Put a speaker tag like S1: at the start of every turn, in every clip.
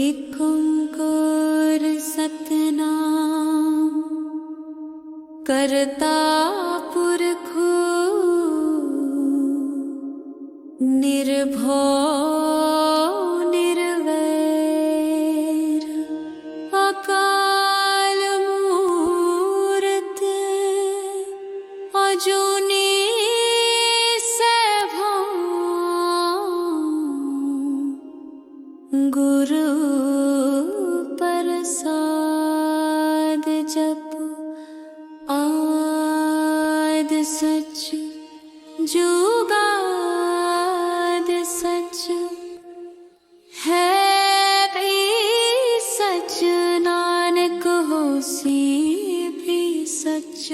S1: एक ओंकार सतनाम करता पुरखो निर्भो निर्वैर अकाल अजूनी सैभं गुरु जुगाद सच है भी सच नानक होसी भी सच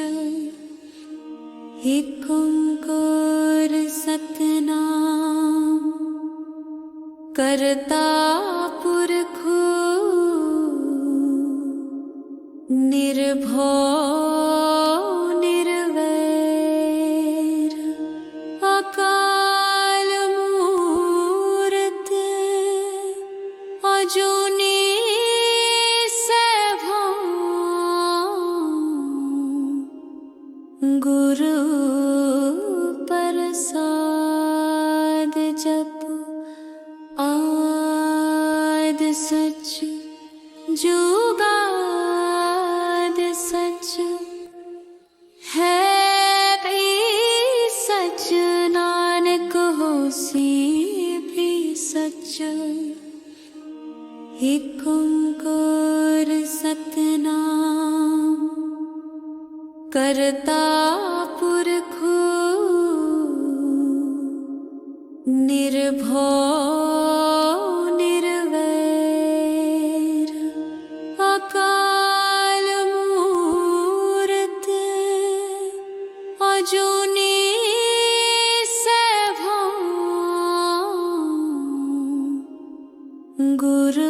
S1: एक ओंकार सतनाम करता पुरखो निर्भो गुरु प्रसाद जप आद सच जुगाद सच। है सच नानक होसी भी सच। एक ओंकार सतनाम करता पुरखो। निर्भो निर्वैर अकाल अजूनी गुरु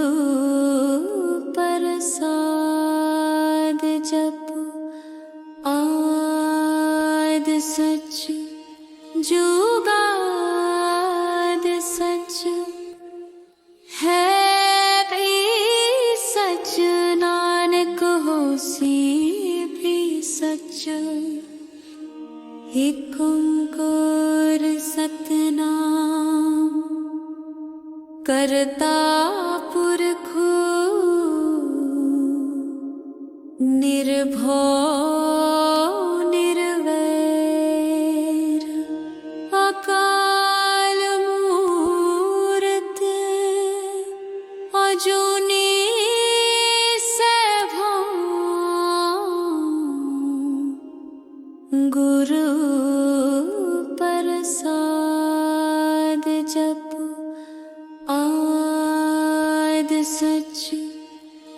S1: सच। है सच नानक होसी भी सच। ओंकार सतनाम करता गुरु प्रसाद जप आद सच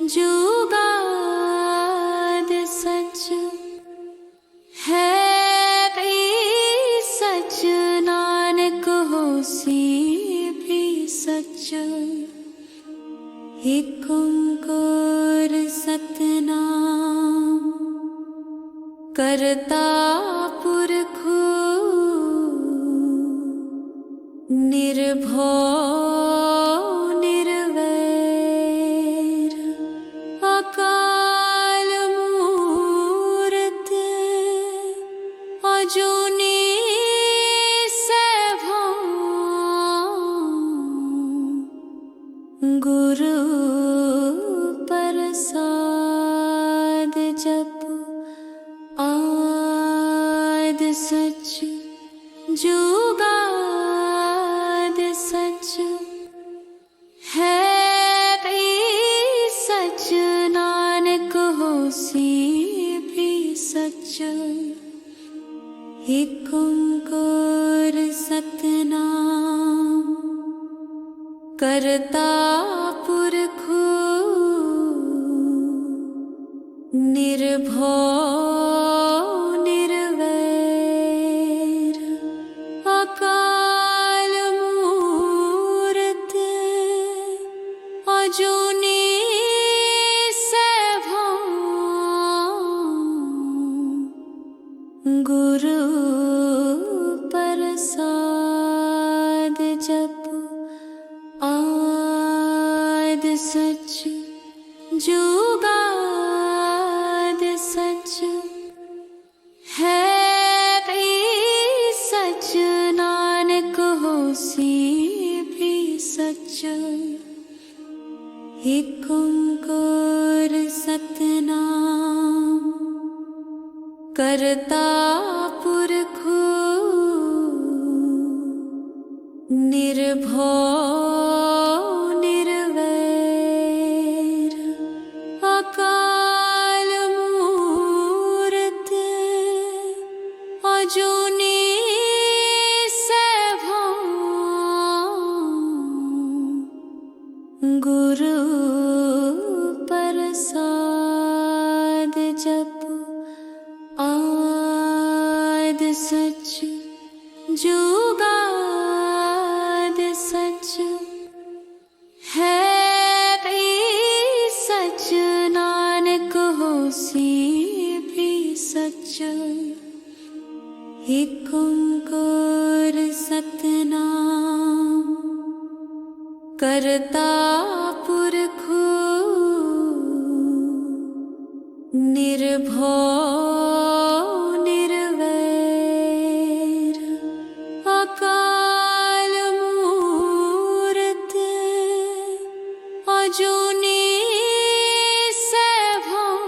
S1: जुगाद सच। है सच नानक होसी भी सच। ओंकार सतनाम करता पुरखो निर्भो आद सच जुगाद सच है भी सच नानक होसी भी सच एक ओंकार सतनाम करता पुरखो गुरु प्रसाद जप आद सच जुगाद सच। है सच नानक होसी भी सच। एक सतनाम करता पुरखो निर्भो निर्वैर अकाल मूरत अजूनी सैभं गुरु एक ओंकार सतनाम। करता पुरखो निर्भो निर्वैर। अकाल अजूनी सैभं।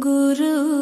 S1: गुरु